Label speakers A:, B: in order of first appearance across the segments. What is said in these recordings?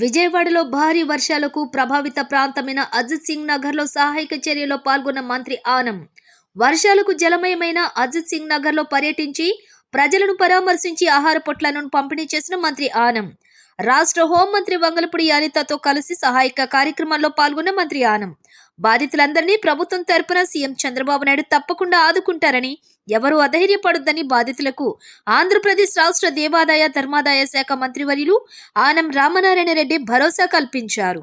A: విజయవాడలో భారీ వర్షాలకు ప్రభావిత ప్రాంతమైన అజిత్ సింగ్ నగర్లో సహాయక చర్యలో పాల్గొన్న మంత్రి ఆనం. వర్షాలకు జలమయమైన అజిత్ సింగ్ నగర్లో పర్యటించి ప్రజలను పరామర్శించి ఆహార పొట్లను పంపిణీ చేసిన మంత్రి ఆనం. రాష్ట్ర హోంమంత్రి వంగలపూడి అనితతో కలిసి సహాయక కార్యక్రమాల్లో పాల్గొన్న మంత్రి ఆనం. బాధితులందరినీ ప్రభుత్వం తరపున సీఎం చంద్రబాబు నాయుడు తప్పకుండా ఆదుకుంటారని ఎవరూ అధైర్యపడొద్దని బాధితులకు ఆంధ్రప్రదేశ్ రాష్ట్ర దేవాదాయ ధర్మాదాయ శాఖ మంత్రివర్యులు ఆనం రామనారాయణ రెడ్డి భరోసా కల్పించారు.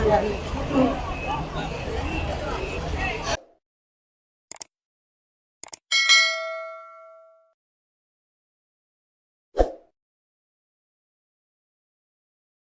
B: nào nhỉ?